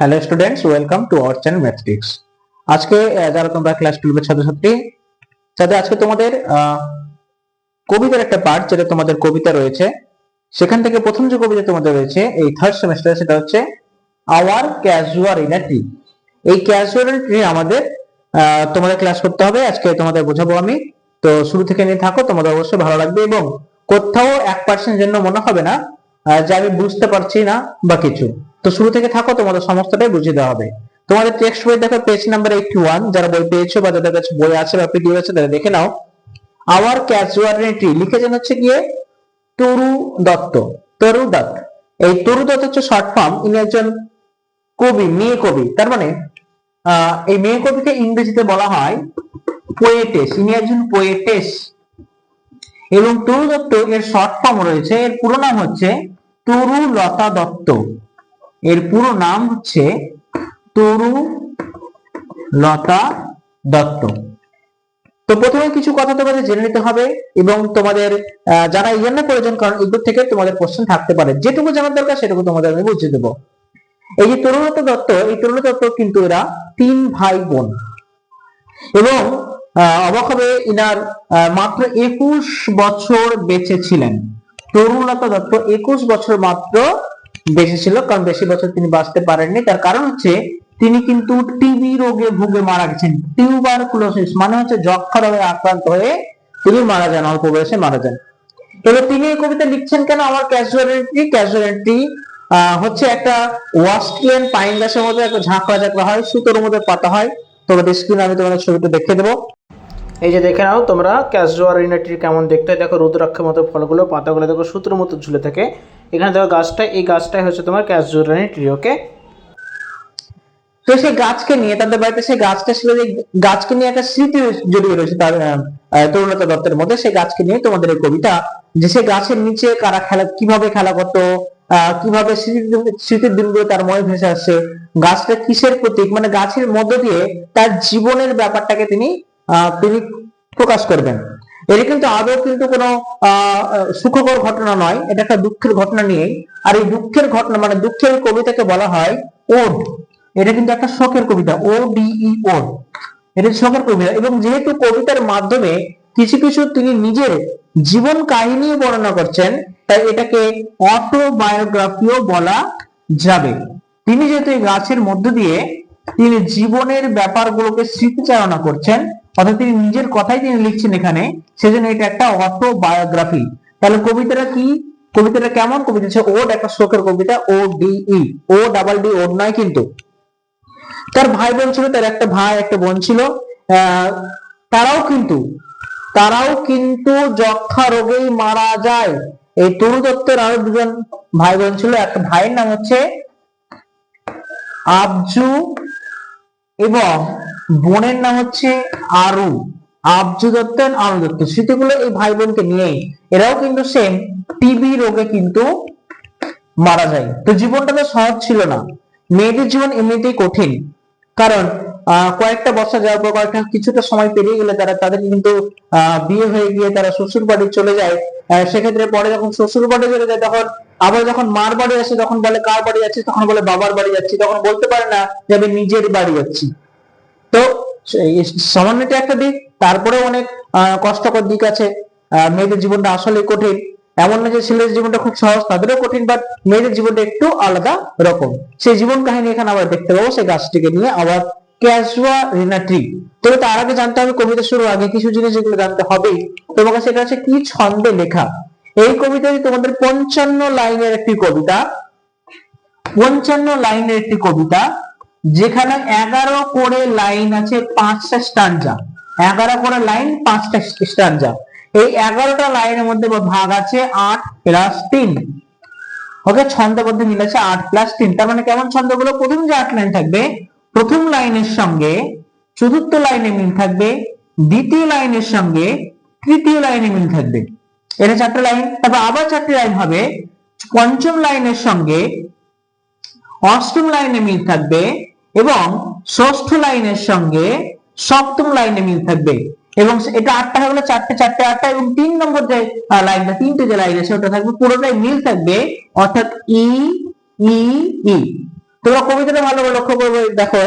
Hello students welcome to our channel mathematics আজকে যারা তোমরা ক্লাস টুয়েলভের ছাত্রছাত্রী যাতে আজকে তোমাদের কবিতার একটা পার্ট যেটা তোমাদের কবিতা রয়েছে, সেখান থেকে প্রথম যে কবিতা তোমাদের রয়েছে, এই থার্ড সেমিস্টার সেটা হচ্ছে আওয়ার ক্যাজুয়াল ইন ট্রি এই ক্যাজুয়াল ট্রি আমাদের তোমাদের ক্লাস করতে হবে, আজকে তোমাদের বোঝাবো আমি। তো শুরু থেকে নিয়ে থাকো, তোমাদের অবশ্যই ভালো লাগবে এবং কোথাও এক পার্সেন্ট জন্য মনে হবে না যে আমি বুঝতে পারছি না বা কিছু। তো শুরু থেকে থাকো, তোমাদের সমস্তটাই বুঝিয়ে দেওয়া হবে। তোমাদের টেক্সট বই দেখো পেজ নাম্বার এইটি ওয়ান যারা বই পেয়েছ বা যাদের কাছে বই আছে বা পিডিএফ আছে, তারা দেখে নাও। আওয়ার ক্যাজুয়ালিটি লিখেছেন হচ্ছে গিয়ে তরু দত্ত তরু দত্ত। এই তরু দত্ত হচ্ছে শর্ট ফর্ম ইনি একজন কবি, মেয়ে কবি। তার মানে এই মেয়ে কবিকে ইংরেজিতে বলা হয় পোয়েটেস ইনি একজন পোয়েটেস এবং তরু দত্ত, এর শর্ট ফর্ম রয়েছে, এর পুরো নাম হচ্ছে তরু লতা দত্ত। এর পুরো নাম হচ্ছে তরু লতা দত্ত। তো প্রথমে কিছু কথা তোমাদের জেনে নিতে হবে এবং তোমাদের জানা এই জন্য প্রয়োজন, কারণ এগুলো থেকে তোমাদের কোশ্চেন থাকতে পারে। যেটুকু জানার দরকার সেটুকু তোমাদের আমি বুঝিয়ে দেবো। এই যে তরুণতা দত্ত, এই তরুণতা দত্ত কিন্তু এরা তিন ভাই বোন। এবং অবাক হবে ইনার মাত্র একুশ বছর বেঁচে ছিলেন। তরুণলতা দত্ত একুশ বছর মাত্র বেঁচে ছিল, কারণ বেশি বছর তিনি বাঁচতে পারেননি। তার কারণ হচ্ছে, তিনি কিন্তু টিবি রোগে ভুগে মারা গেছেন। টিউবারকুলোসিস মানে হচ্ছে যক্ষা রোগে আক্রান্ত হয়ে তিনি মারা যান, অল্প বয়সে মারা যান। এবার তিনি এই কবিতা লিখছেন কেন? আমার ক্যাজুয়ালিটি ক্যাজুয়ালিটি হচ্ছে একটা ওয়াস্ট্রিয়ান পাইন গাছের মধ্যে একটা ঝাঁকড়া ঝাঁকড়া হয়, সুতোর মধ্যে পাতা হয়। তোমাদের স্ক্রিনে আমি তোমাদের ছবিটা দেখে দেবো। এই যে দেখে নাও তোমরা ক্যাজুয়াল রিনেটির কেমন দেখতে? দেখো রুদ্রাক্ষের মতো ফলগুলো, পাতাগুলো দেখো সূত্রের মতো ঝুলে থাকে। এখানে দেখো গাছটা, এই গাছটাই হচ্ছে তোমার ক্যাজুয়াল ট্রি ওকে তো সেই গাছকে নিয়ে, তাদের বাড়িতে সেই গাছটা ছিল যে, গাছকে নিয়ে একটা স্মৃতি জড়িয়ে রয়েছে তার তরুণতা দত্তের মধ্যে। সেই গাছকে নিয়ে তোমাদের এই কবিতা, যে সেই গাছের নিচে কারা খেলা, কীভাবে খেলা করতো কীভাবে স্মৃতির দিনগুলো তার মনে ভেসে আসছে, গাছটা কিসের প্রতীক? মানে গাছের মধ্য দিয়ে তার জীবনের ব্যাপারটাকে তিনি তিনি প্রকাশ করবেন। এটা কিন্তু আদৌ কিন্তু কোনো সুখকর ঘটনা নয়। এটা একটা দুঃখের ঘটনা নিয়ে আর এই দুঃখের ঘটনা মানে দুঃখের কবিতাকে বলা হয় ওড। এটা কিন্তু একটা শোকের কবিতা ও ডিই ওড এটা শোকের কবিতা। এবং যেহেতু কবিতার মাধ্যমে কিছু কিছু তিনি নিজের জীবন কাহিনী বর্ণনা করছেন, তাই এটাকে অটোবায়োগ্রাফিও বলা যাবে। তিনি যেহেতু এই গাছের মধ্য দিয়ে তিনি জীবনের ব্যাপারগুলোকে স্মৃতিচারণা করছেন অর্থাৎ তিনি নিজের কথাই তিনি লিখছেন এখানে, সেজন্য এটা একটা অটোবায়োগ্রাফি তাহলে কবিতাটা কি? কবিতাটা কেমন কবিতা? হচ্ছে ওড একটা শোকের কবিতা O D E O double D ode নয় কিন্তু। তার ভাই বোন ছিল, তার একটা ভাই, একটা বোন ছিল তারাও কিন্তু তারাও কিন্তু যক্ষা রোগেই মারা যায়। এই তরু দত্তের আরও দুজন ভাই বোন ছিল, একটা ভাইয়ের নাম হচ্ছে আবজু এবং বোনের নাম হচ্ছে আরু। আবজু দত্ত আরু দত্ত স্মৃতিগুলো এই ভাই বোনকে নিয়েই। এরাও কিন্তু সেম টিবি রোগে কিন্তু মারা যায়। তো জীবনটা তো সহজ ছিল না। মেয়েদের জীবন এমনিতেই কঠিন। কারণ কয়েকটা বছর যাওয়ার পর কয়েকটা কিছুটা সময় পেরিয়ে গেলে তারা, তাদের কিন্তু বিয়ে হয়ে গিয়ে তারা শ্বশুর বাড়ি চলে যায়। সেক্ষেত্রে পরে যখন শ্বশুর বাড়ি চলে যায়, তখন আবার যখন মার বাড়ি আসে, তখন বলে, কার বাড়ি যাচ্ছি তখন বলে, বাবার বাড়ি যাচ্ছি। তখন বলতে পারে না যে, আমি নিজের বাড়ি যাচ্ছি। তো সামান্যটা একটা দিক তারপরে অনেক কষ্টকর দিক আছে। মেয়েদের জীবনটা আসলে কঠিন। এমন না যে ছেলেদের জীবনটা খুব সহজ, তাদেরও কঠিন বাট মেয়েদের জীবনটা একটু আলাদা রকম। সেই জীবন কাহিনী এখানে আবার দেখতে পাবো, সেই গাছটিকে নিয়ে আবার ক্যাজুয়া রিনাট্রি তবে তার আগে জানতে হবে, কবিতা শুরুর আগে কিছু জিনিস যেগুলো জানতে হবেই। তোমার কাছে এটা হচ্ছে কি ছন্দে লেখা? এই কবিতাটি তোমাদের পঞ্চান্ন লাইনের একটি কবিতা। পঞ্চান্ন লাইনের একটি কবিতা। যেখানে এগারো করে লাইন আছে পাঁচটা স্টানজা এগারো করে লাইন পাঁচটা স্টানজা এই এগারোটা লাইনের মধ্যে ভাগ আছে আট প্লাস তিন। ওকে ছন্দবদ্ধ মিল আছে আট প্লাস তিন। তার মানে কেমন ছন্দগুলো? প্রথম যে আট লাইন থাকবে, প্রথম লাইনের সঙ্গে চতুর্থ লাইনে মিল থাকবে, দ্বিতীয় লাইনের সঙ্গে তৃতীয় লাইনে মিল থাকবে। এটা চারটে লাইন তারপর আবার চারটে লাইন হবে। পঞ্চম লাইনের সঙ্গে অষ্টম লাইনে মিল থাকবে এবং ষষ্ঠ লাইনের সঙ্গে সপ্তম লাইনে মিল থাকবে। এবং এটা আটটা গেলো, চারটে চারটে, আটটা এবং তিন নম্বর যে লাইনটা, তিনটে যে লাইন আছে ওটা থাকবে, পুরোটাই মিল থাকবে, অর্থাৎ ই ই ই। তোমরা কবিতাটা ভালো করে লক্ষ্য করবে, দেখো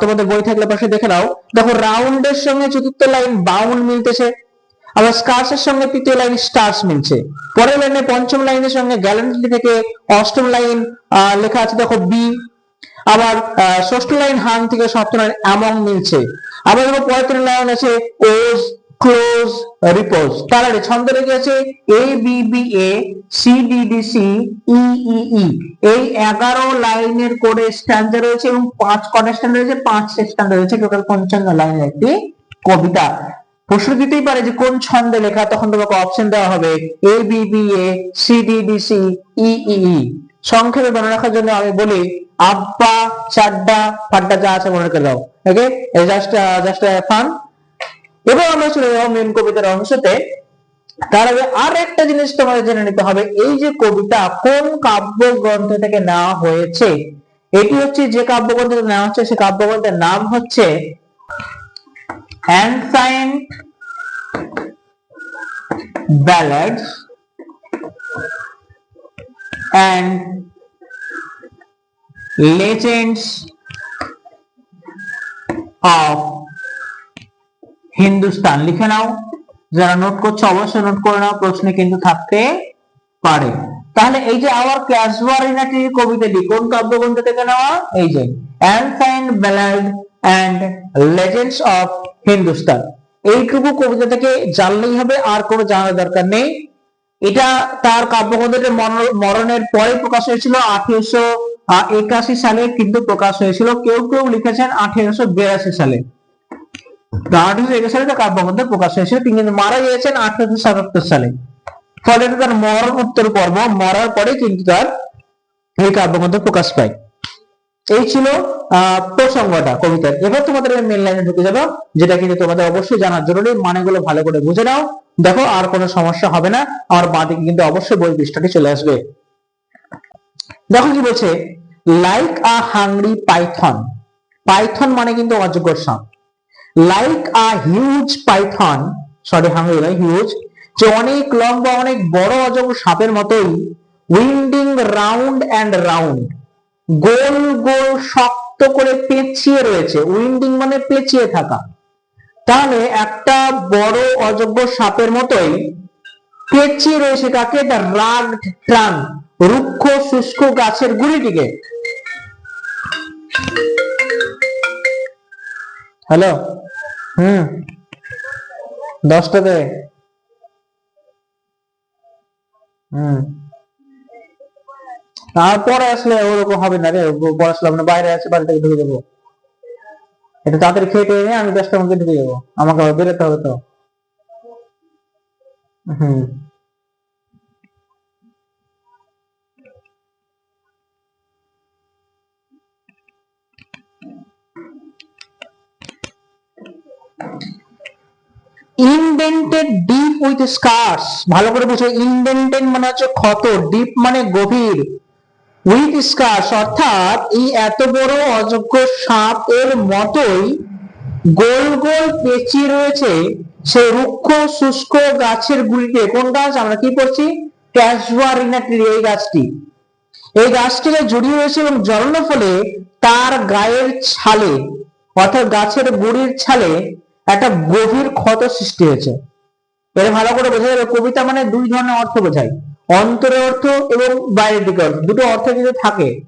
তোমাদের বই থাকলে পাশে দেখে নাও। দেখো, রাউন্ডের সঙ্গে চতুর্থ লাইন বাউন্ড মিলতেছে, আবার স্কার্স এর সঙ্গে তৃতীয় লাইন স্টার্স মিলছে। পরের লাইনে পঞ্চম লাইনের সঙ্গে গ্যালান্টলি থেকে অষ্টম লাইন লেখা আছে, দেখো, বি। আবার ষষ্ঠ লাইন হান থেকে সপ্তম লাইন অ্যামং মিলছে। আবার দেখো পঁয়ত্রিশ লাইন আছে ওজ, ক্লোজ, রিপোজ। আগে ছন্দ রেখে আছে A, B B, A, C, D D, C, E E E. এই এগারো লাইনের করে স্ট্যান্ডার্ড রয়েছে এবং পাঁচ কটা স্ট্যান্ডার্ড রয়েছে, পাঁচ স্ট্যান্ডার্ড রয়েছে টোটাল পঞ্চান্ন লাইনের একটি কবিতা। প্রশ্ন দিতেই পারে যে কোন ছন্দে লেখা, তখন তোমাকে অপশন দেওয়া হবে A, B B, A, C, D D, C E E. সংক্ষেপে মনে রাখার জন্য আমি বলি, আব্বা, চাড্ডা, ফাড্ডা যা আছে মনে করে দাও। ওকে জাস্ট জাস্ট ফান এবার আমরা চলে যাব মেন কবিতার অংশতে। তার আগে আর একটা জিনিস তোমাদের জেনে নিতে হবে। এই যে কবিতা কোন কাব্যগ্রন্থ থেকে নেওয়া হয়েছে? এটি হচ্ছে যে কাব্যগ্রন্থ থেকে নেওয়া হচ্ছে, সে কাব্যগ্রন্থের নাম হচ্ছে ancient ballads and legends of Hindustan লিখে নাও, যারা নোট করছ, অবশ্যই নোট করে নাও, প্রশ্নে কিন্তু থাকতে পারে। তাহলে এই যে আওয়ার ক্যাজুয়ারিনাটি কবিতাটি কোন কাব্যগ্রন্থ থেকে নেওয়া? এই যে ancient ballad and legends of Hindustan এইটুকু কবিতা থেকে জানলেই হবে, আর কোনো জানার দরকার নেই। এটা তার কাব্যগ্রন্থটি মর- মরণের পরে প্রকাশ হয়েছিল, আঠেরোশো একাশি সালে কিন্তু প্রকাশ হয়েছিল। কেউ কেউ লিখেছেন আঠেরোশো বিরাশি সালে। আঠেরোশো একুশ সালে তার কাব্যগ্রন্থ প্রকাশ হয়েছিল। তিনি কিন্তু মারা গিয়েছেন আঠেরোশো সাতাত্তর সালে। ফলে তার মরণ উত্তর পর্ব, মরার পরে কিন্তু তার এই কাব্যগ্রন্থ প্রকাশ পায়। এই ছিল প্রসঙ্গটা কবিতার। এবার তোমাদের মেন লাইনে ঢুকে যাব, যেটা কিন্তু তোমাদের অবশ্যই জানা জরুরি। মানেগুলো ভালো করে বুঝে নাও। দেখো, আর কোনো সমস্যা হবে না, আর বাঁদিকে কিন্তু অবশ্যই বই পৃষ্ঠাটি চলে আসবে। দেখো কি বলছে like a hungry python python মানে কিন্তু অযোগ্য সাপ। Like a huge python sorry hungry নয় হিউজ যে অনেক লম্বা, অনেক বড় অজগর সাপের মতোই উইন্ডিং রাউন্ড অ্যান্ড রাউন্ড গোল গোল শক্ত করে পেঁচিয়ে রয়েছে, উইন্ডিং মানে পেঁচিয়ে থাকা। তাহলে একটা বড় অযোগ্য সাপের মতোই পেঁচিয়ে রয়েছে কাকে দ্য ট্রান রুক্ষ শুষ্ক গাছের গুড়িটিকে। হ্যালো হুম। দশটাতে? হুম। তারপরে আসলে ওরকম হবে না রে পরে আমরা বাইরে আছে বাড়ি থেকে ঢুকে যাব। এটা তাড়াতাড়ি খেয়ে টেয়ে আমি দশটার মধ্যে ঢুকে যাব। আমাকে বেরোতে হবে তো। ইনডেন্টেড ডিপ উইথ স্কার্স ভালো করে বুঝো ইনডেন্টেড মানে হচ্ছে ক্ষত ডিপ মানে গভীর। স্কার্স অর্থাৎ, এই এত বড় অযোগ্য সাপ এর মতোই গোল গোল পেঁচিয়ে রয়েছে সেই রুক্ষ শুষ্ক গাছের গুড়িতে কোন গাছ আমরা কি করছি ক্যাজুয়ারিনাটি এই গাছটি। এই গাছটিকে জড়িয়ে রয়েছে এবং জড়ানোর ফলে তার গায়ের ছালে, অর্থাৎ গাছের গুড়ির ছালে একটা গভীর ক্ষত সৃষ্টি হয়েছে। এটা ভালো করে বোঝা যাবে, কবিতা মানে দুই ধরনের অর্থ বোঝায়। অন্তরের অর্থ এবং বাইরের দিকে অর্থ। দুটো অর্থ কিন্তু থাকে।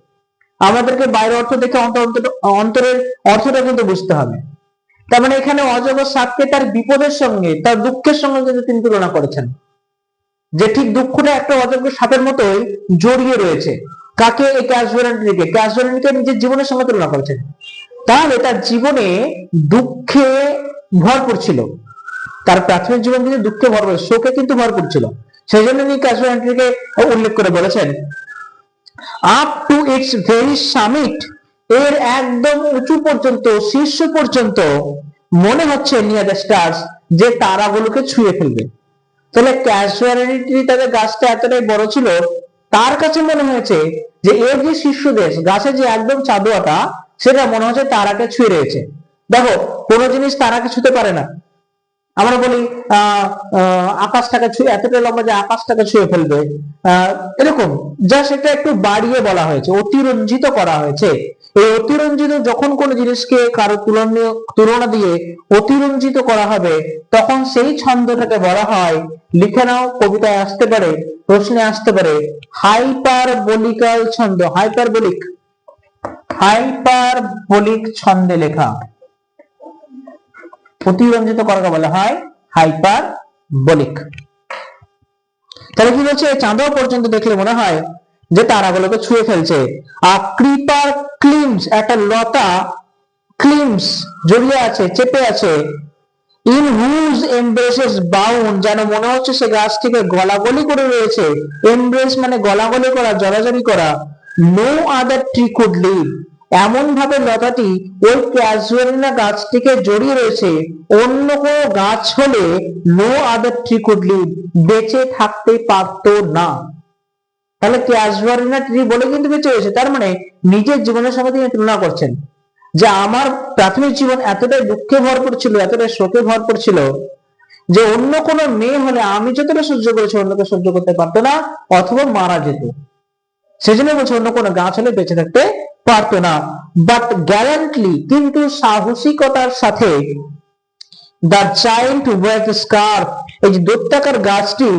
আমাদেরকে বাইরের অর্থ দেখে অন্তর অন্তর- অন্তরের অর্থটা কিন্তু বুঝতে হবে। তার মানে এখানে অজগর সাপকে তার বিপদের সঙ্গে, তার দুঃখের সঙ্গে কিন্তু তিনি তুলনা করেছেন। যে ঠিক দুঃখটা একটা অযোগ্য সাপের মতোই জড়িয়ে রয়েছে। কাকে? এই ক্যাজুয়ালিটিকে ক্যাজুয়ালিটিকে নিজের জীবনের সঙ্গে তুলনা করেছেন। তাহলে তার জীবনে দুঃখে ভরপুর ছিল। তার প্রাথমিক জীবন কিন্তু দুঃখে ভর ভরপুর শোকে কিন্তু ভরপুর ছিল। সেই জন্য তিনি ক্যাজুয়ালিটিকে উল্লেখ করে বলেছেন। Up to its very summit এর একদম উঁচু পর্যন্ত, শীর্ষ পর্যন্ত মনে হচ্ছে নিয়ার দ্য স্টার্স যে তারাগুলোকে ছুঁয়ে ফেলবে। তাহলে ক্যাজুয়ালিটি তাদের গাছটা এতটাই বড় ছিল, তার কাছে মনে হয়েছে যে এর যে শীর্ষ দেশ গাছের যে একদম চাদুয়াটা, সেটা মনে হচ্ছে তারাকে ছুঁয়ে রয়েছে। দেখো, কোনো জিনিস তারাকে ছুঁতে পারে না। আমরা বলি আকাশটাকে ছুঁয়ে, এতটা লম্বা যে আকাশটাকে ছুঁয়ে ফেলবে। এরকম যা সেটা একটু বাড়িয়ে বলা হয়েছে, অতিরঞ্জিত করা হয়েছে। এই অতিরঞ্জিত যখন কোন জিনিসকে কারও তুলনীয়, তুলনা দিয়ে অতিরঞ্জিত করা হবে, তখন সেই ছন্দটাকে বলা হয়, লিখে নাও, কবিতায় আসতে পারে, প্রশ্নে আসতে পারে হাইপার বলিকাল ছন্দ হাইপার বলিক হাইপার বলিক ছন্দে লেখা। অতিরঞ্জিত করাকে বলা হয় হাইপার বলিক তাহলে কি বলছে? চাঁদাও পর্যন্ত দেখলে মনে হয় যে তারাগুলোকে ছুঁয়ে ফেলছে। আর ক্রিপার ক্লিমস একটা লতা ক্লিমস জড়িয়ে আছে, চেপে আছে ইন হুজ এমব্রেসেস বাউন্ড যেন মনে হচ্ছে সে গাছটিকে গলাগলি করে রয়েছে। এমব্রেস মানে গলাগলি করা, জড়াজড়ি করা। No other tree could live এমন ভাবে লতাটি ওই ক্যাজুয়ালিনা গাছটিকে জড়িয়ে রয়েছে। অন্য কোনো গাছ হলে নো আদার ট্রি কুড বেঁচে থাকতে পারতো না। তাহলে ক্যাজুয়ালিনা ট্রি বলে কিন্তু বেঁচে রয়েছে। তার মানে নিজের জীবনের সঙ্গে তিনি তুলনা করছেন। যে আমার প্রাথমিক জীবন এতটাই দুঃখে ভরপুর ছিল এতটাই শোকে ভরপুর ছিল, যে অন্য কোনো মেয়ে হলে আমি যতটা সহ্য করেছি অন্যকে সহ্য করতে পারতো না, অথবা মারা যেত। সেজন্য বলছে অন্য কোনো গাছ হলে বেঁচে থাকতে পারতো না। বাট গ্যারান্টলি কিন্তু সাহসিকতার সাথে দ্য চাইল্ড ওয়েথ স্কার্ফ এই যে দৈত্যাকার গাছটি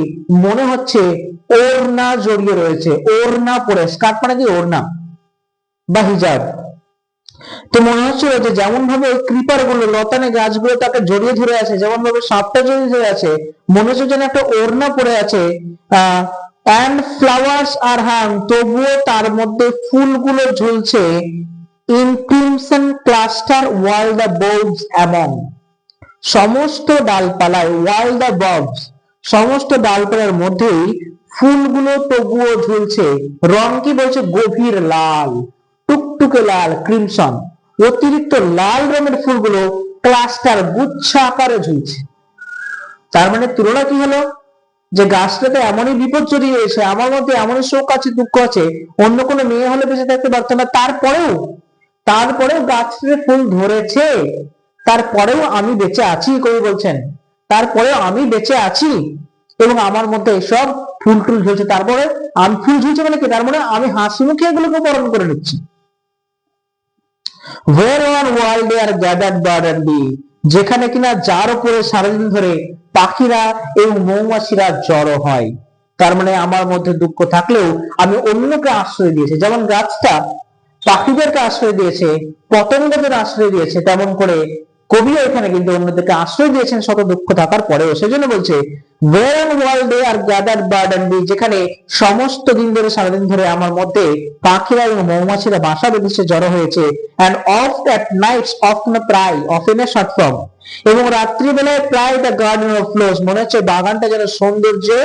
মনে হচ্ছে ওড়না জড়িয়ে রয়েছে, ওড়না পরে স্কার্ফ মানে কি ওড়না? বা হিজাব তো মনে হচ্ছিল যে যেমন ভাবে ক্রিপারগুলো লতানে গাছগুলো তাকে জড়িয়ে ধরে আছে যেমন ভাবে সাপটা জড়িয়ে ধরে আছে, মনে হচ্ছে যেন একটা ওড়না পড়ে আছে অ্যান্ড ফ্লাওয়ার্স আর হ্যাং তবুও তার মধ্যে ফুলগুলো ঝুলছে in crimson clusters all the boughs among সমস্ত ডালপালায় ওয়াল দ্য ববস সমস্ত ডালপালার মধ্যেই ফুলগুলো তবুও ঝুলছে। রং কি বলছে? গভীর লাল, টুকটুকে লাল ক্রিমসন অতিরিক্ত লাল রঙের ফুলগুলো ক্লাস্টার গুচ্ছ আকারে ঝুলছে। তার মানে তুলনা কি হলো? যে গাছটাতে এমনই বিপদ জড়িয়ে রয়েছে আমার মধ্যে এমনই শোক আছে, দুঃখ আছে, অন্য কোনো মেয়ে হলে বেঁচে থাকতে পারতো না। তারপরেও তারপরেও গাছটাতে ফুল ধরেছে। তারপরেও আমি বেঁচে আছি, কবি বলছেন। তারপরেও আমি বেঁচে আছি এবং আমার মধ্যে এসব ফুল টুল ঝুলছে। তারপরে আমি ফুল ঝুলছে মানে কি? তার মানে আমি হাসি মুখে এগুলোকে বরণ করে নিচ্ছি। Where on world they are gathered bee যেখানে কিনা যার উপরে সারাদিন ধরে পাখিরা এবং মৌমাছিরা জড়ো হয়। তার মানে আমার মধ্যে দুঃখ থাকলেও আমি অন্যকে আশ্রয় দিয়েছি। যেমন গাছটা পাখিদেরকে আশ্রয় দিয়েছে, পতঙ্গদের আশ্রয় দিয়েছে, তেমন করে কবিও এখানে কিন্তু অন্যদেরকে আশ্রয় দিয়েছেন শত দুঃখ থাকার পরেও। সেজন্য বলছে যেখানে সমস্ত দিন ধরে, সারাদিন ধরে আমার মধ্যে পাখিরা এবং মৌমাছিরা বাসা বেঁধেছে, জড়ো হয়েছে এবং রাত্রিবেলায় প্রায় দ্য গার্ডেন অফ ফ্লোস মনে হচ্ছে বাগানটা যেন সৌন্দর্যে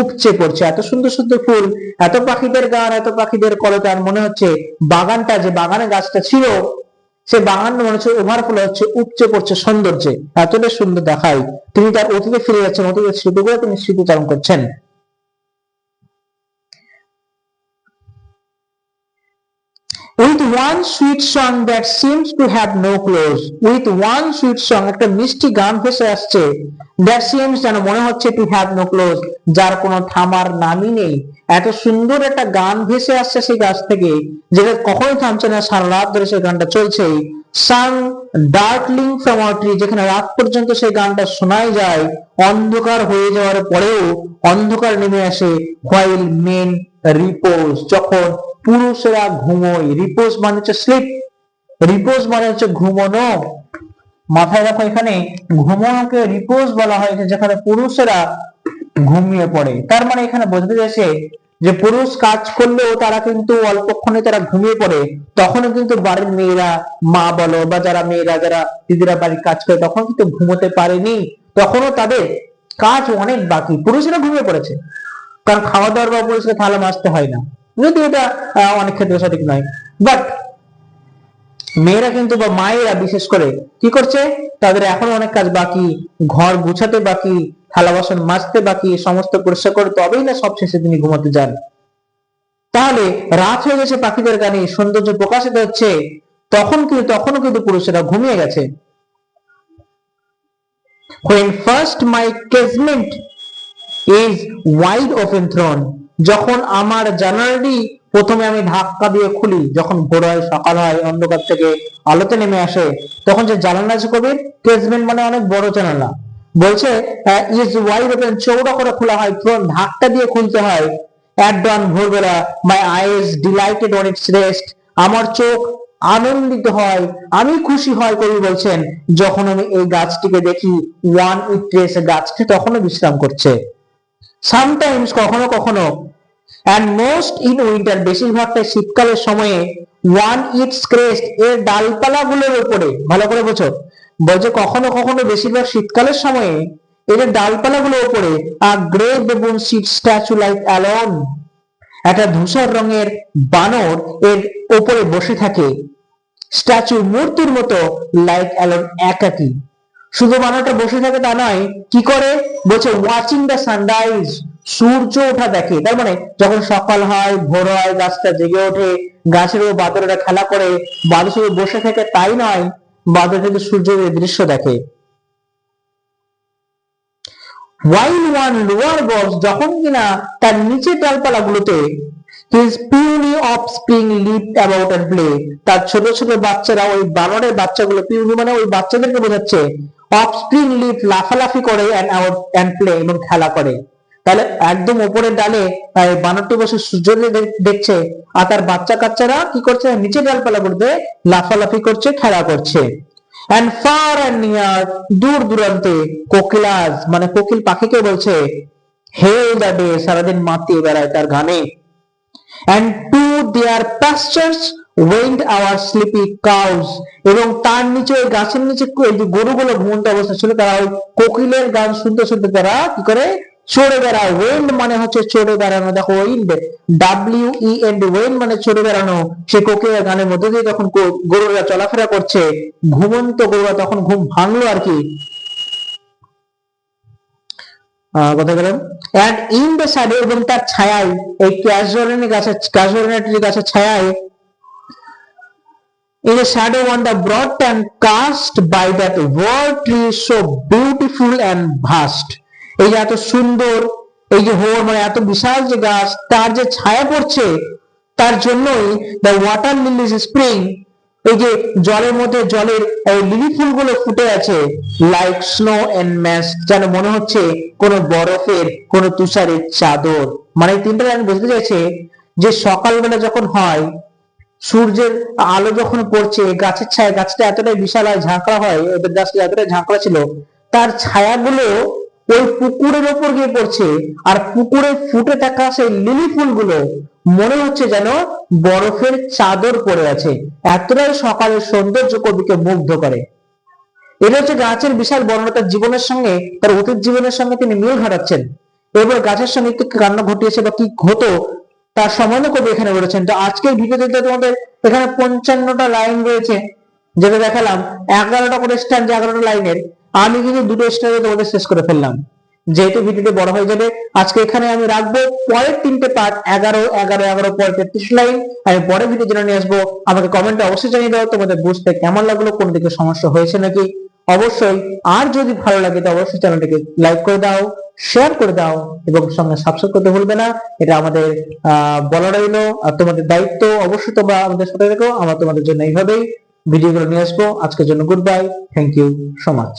উপচে পড়ছে। এত সুন্দর সুন্দর ফুল, এত পাখিদের গান, এত পাখিদের কলতান, মনে হচ্ছে বাগানটা, যে বাগানে গাছটা ছিল সে বাগান মানুষের ওভারফ্লো হচ্ছে, উপচে পড়ছে সৌন্দর্যে। এতটা সুন্দর দেখায়। তিনি তার অতীতে ফিরে যাচ্ছেন, অতীতের স্মৃতিগুলো তিনি স্মৃতিচারণ করছেন। With one sweet song that seems to have no close, with one sweet song, একটা মিষ্টি গান ভেসে আসছে, that seems যেন মনে হচ্ছে to have no close, যার কোনো থামার নামই নেই। এত সুন্দর একটা গান ভেসে আসছে সেই গাছ থেকে, যেটা কখনোই থামছে না, সারা রাত ধরে সেই গানটা চলছেই। Song darkling from our tree যেখানে রাত পর্যন্ত সেই গানটা শোনাই যায়, অন্ধকার হয়ে যাওয়ার পরেও অন্ধকার নেমে আসে হোয়াইল মেন রিপোজ যখন পুরুষেরা ঘুমোয়। রিপোজ মানে হচ্ছে স্লিপ রিপোজ মানে হচ্ছে ঘুমানো। মাথায় রাখো এখানে, ঘুমানোকে রিপোজ বলা হয়েছে যেখানে পুরুষেরা ঘুমিয়ে পড়ে। তার মানে এখানে বোঝাতে যাচ্ছে যে পুরুষ কাজ করলেও তারা কিন্তু অল্পক্ষণে তারা ঘুমিয়ে পড়ে। তখনও কিন্তু বাড়ির মেয়েরা, মা বলো বা যারা মেয়েরা, যারা দিদিরা বাড়ির কাজ করে, তখন কিন্তু ঘুমোতে পারেনি। তখনও তাদের কাজ অনেক বাকি। পুরুষেরা ঘুমিয়ে পড়েছে। কারণ খাওয়া দাওয়ার বা পুরুষকে থালা মাজতে হয় না। যদি এটা অনেক ক্ষেত্রে সঠিক নয়। বাট মেয়েরা কিন্তু বা মায়েরা বিশেষ করে কি করছে? তাদের এখন অনেক কাজ বাকি, ঘর গুছাতে বাকি, থালা বাসন মাজতে বাকি, সমস্ত পরিষ্কার করে তবেই না সব শেষে তিনি ঘুমাতে যান। তাহলে রাত হয়ে গেছে পাখিদের গানে সৌন্দর্য প্রকাশিত হচ্ছে, তখন কিন্তু তখনও কিন্তু পুরুষেরা ঘুমিয়ে গেছে। When first my casement is wide open thrown যখন আমার জানালাটি প্রথমে আমি ধাক্কা দিয়ে খুলি, যখন ভোর হয়, সকাল হয়, অন্ধকার থেকে আলোতে নেমে আসে, তখন যে জানালা আছে কবির কেসমেন্ট মানে অনেক বড় জানালা। বলছে ইজ ওয়াইড ওপেন চৌড়া করে খোলা হয় থ্রোন ধাক্কা দিয়ে খুলতে হয়। অ্যাট ডন ভোরবেলা my eyes delighted on its rest আমার চোখ আনন্দিত হয়, আমি খুশি হয়, কবি বলছেন। যখন আমি এই গাছটিকে দেখি ওয়ান উইথ গাছটি তখনও বিশ্রাম করছে। সামটাইমস কখনো কখনো অ্যান্ড মোস্ট ইন উইন্টার বেশিরভাগটাই শীতকালের সময়ে ওয়ান ইটস ক্রেস্ট এর ডালপালাগুলোর উপরে, ভালো করে বোঝো, বলছে কখনো কখনো বেশিরভাগ শীতকালের সময়ে, এদের ডালপালাগুলোর উপরে আর grey baboon sit statue like alone একটা ধূসর রঙের বানর এর উপরে বসে থাকে স্ট্যাচু মূর্তির মতো লাইক অ্যালন একাকী। শুধু বানরটা বসে থাকে তা নয়, কি করে? বলছে ওয়াচিং দ্য সানরাইজ সূর্য ওঠা দেখে। তার মানে যখন সকাল হয়, ভোর হয়, গাছটা জেগে ওঠে, গাছের উপর বাদরেরা খেলা করে বাদর শুধু বসে থাকে তাই নয় বাদর কিন্তু সূর্যের দৃশ্য দেখে। while one lower box যখন কিনা তার নিচের ডালপালাগুলোতে his puny offspring leaped about and play তার ছোট ছোট বাচ্চারা ওই বানরের বাচ্চাগুলো পিউনি মানে ওই বাচ্চাদেরকে বোঝাচ্ছে অফস্প্রিং লিপ লাফালাফি করে out and এবং খেলা করে। তাহলে একদম উপরের ডালে বানরটি বসে সূর্য দেখছে, আর তার বাচ্চা কাচ্চারা কি করছে? নিচের ডালপালাগুলোতে লাফালাফি করছে, খেলা করছে। And far and near, দূর দূরান্তে কোকিলাজ মানে কোকিল পাখিকে বলছে হেল দ্য ডে সারাদিন মাতিয়ে বেড়ায় তার গানে and to their pastures went our sleepy cows. এবং তার নিচে ওই গাছের নিচে যে গরুগুলো ঘুমন্ত অবস্থা ছিল, তারা ওই কোকিলের গান শুনতে শুনতে তারা কি করে? চড়ে বেড়ায়। ওয়েন্ড মানে হচ্ছে চড়ে বেড়ানো। দেখো ওয়েন্ড ডাব্লিউ ই এন্ড ওয়েন্ড মানে চড়ে বেড়ানো। সে কোকিলের গানের মধ্যে দিয়ে তখন গরুরা চলাফেরা করছে, ঘুমন্ত গরুরা তখন ঘুম ভাঙলো আর কি। কোথায় গেলাম in the shadow এবং তার ছায়ায়, এই ক্যাজুয়ালিনি গাছের ক্যাজুয়ালিনি গাছের ছায়ায় in the shadow on the broad and cast by that world tree so beautiful and vast. এই যে এত সুন্দর, এই যে হোর মানে এত বিশাল যে গাছ, তার যে ছায়া পড়ছে, তার জন্যই দ্য ওয়াটার লিলিস স্প্রিং এই যে জলের মধ্যে জলের লিলি ফুলগুলো ফুটে আছে লাইক স্নো এন্ড ম্যাস যেন মনে হচ্ছে কোন বরফের, কোন তুষারের চাদর। মানে তিনটা লাইন বুঝতে চাইছে যে সকালবেলা যখন হয় সূর্যের আলো যখন পড়ছে, গাছের ছায়া, গাছটা এতটাই বিশাল আর ঝাঁকড়া হয় এবার গাছটা এতটাই ঝাঁকড়া ছিল, তার ছায়াগুলো ওই পুকুরের ওপর গিয়ে পড়ছে, আর পুকুরে ফুটে থাকা সেই লিলি ফুলগুলো মনে হচ্ছে যেন বরফের চাদর পড়ে আছে, এতটাই সকালের সৌন্দর্য কবিকে মুগ্ধ করে। এটা হচ্ছে গাছের বিশাল বর্ণনা তার জীবনের সঙ্গে, তার অতীত জীবনের সঙ্গে তিনি মিল ঘটাচ্ছেন। এবার গাছের সঙ্গে কি কান্না ঘটিয়েছে বা কি হতো তার সম্বন্ধে কবি এখানে বলেছেন। তো আজকের ভিডিওতে তোমাদের এখানে পঞ্চান্নটা লাইন রয়েছে, যেটা দেখালাম। এগারোটা করে স্ট্যান্ড এগারোটা লাইনের আমি কিন্তু দুটো স্ট্যান্ডে তোমাদের শেষ করে ফেললাম। যেহেতু ভিডিওটি বড় হয়ে যাবে, আজকে এখানে আমি রাখব পরের তিনটে পার্ট এগারো এগারো এগারো, পরে তেত্রিশ লাইন আমি পরের ভিডিও জন্য নিয়ে আসব। আমাকে কমেন্টে অবশ্যই জানিয়ে দাও তোমাদের বুঝতে কেমন লাগল, কোন দিকে সমস্যা হয়েছে নাকি? অবশ্যই আর যদি ভালো লাগে তো অবশ্যই চ্যানেলটিকে লাইক করে দাও শেয়ার করে দাও এবং সঙ্গে সাবস্ক্রাইব করতে ভুলবে না। এটা আমাদের বলা রইল আর তোমাদের দায়িত্ব অবশ্যই তোমরা আমাদের সাথে থেকো। আমরা তোমাদের জন্য এইভাবেই ভিডিওগুলো নিয়ে আসব। আজকের জন্য goodbye thank you so much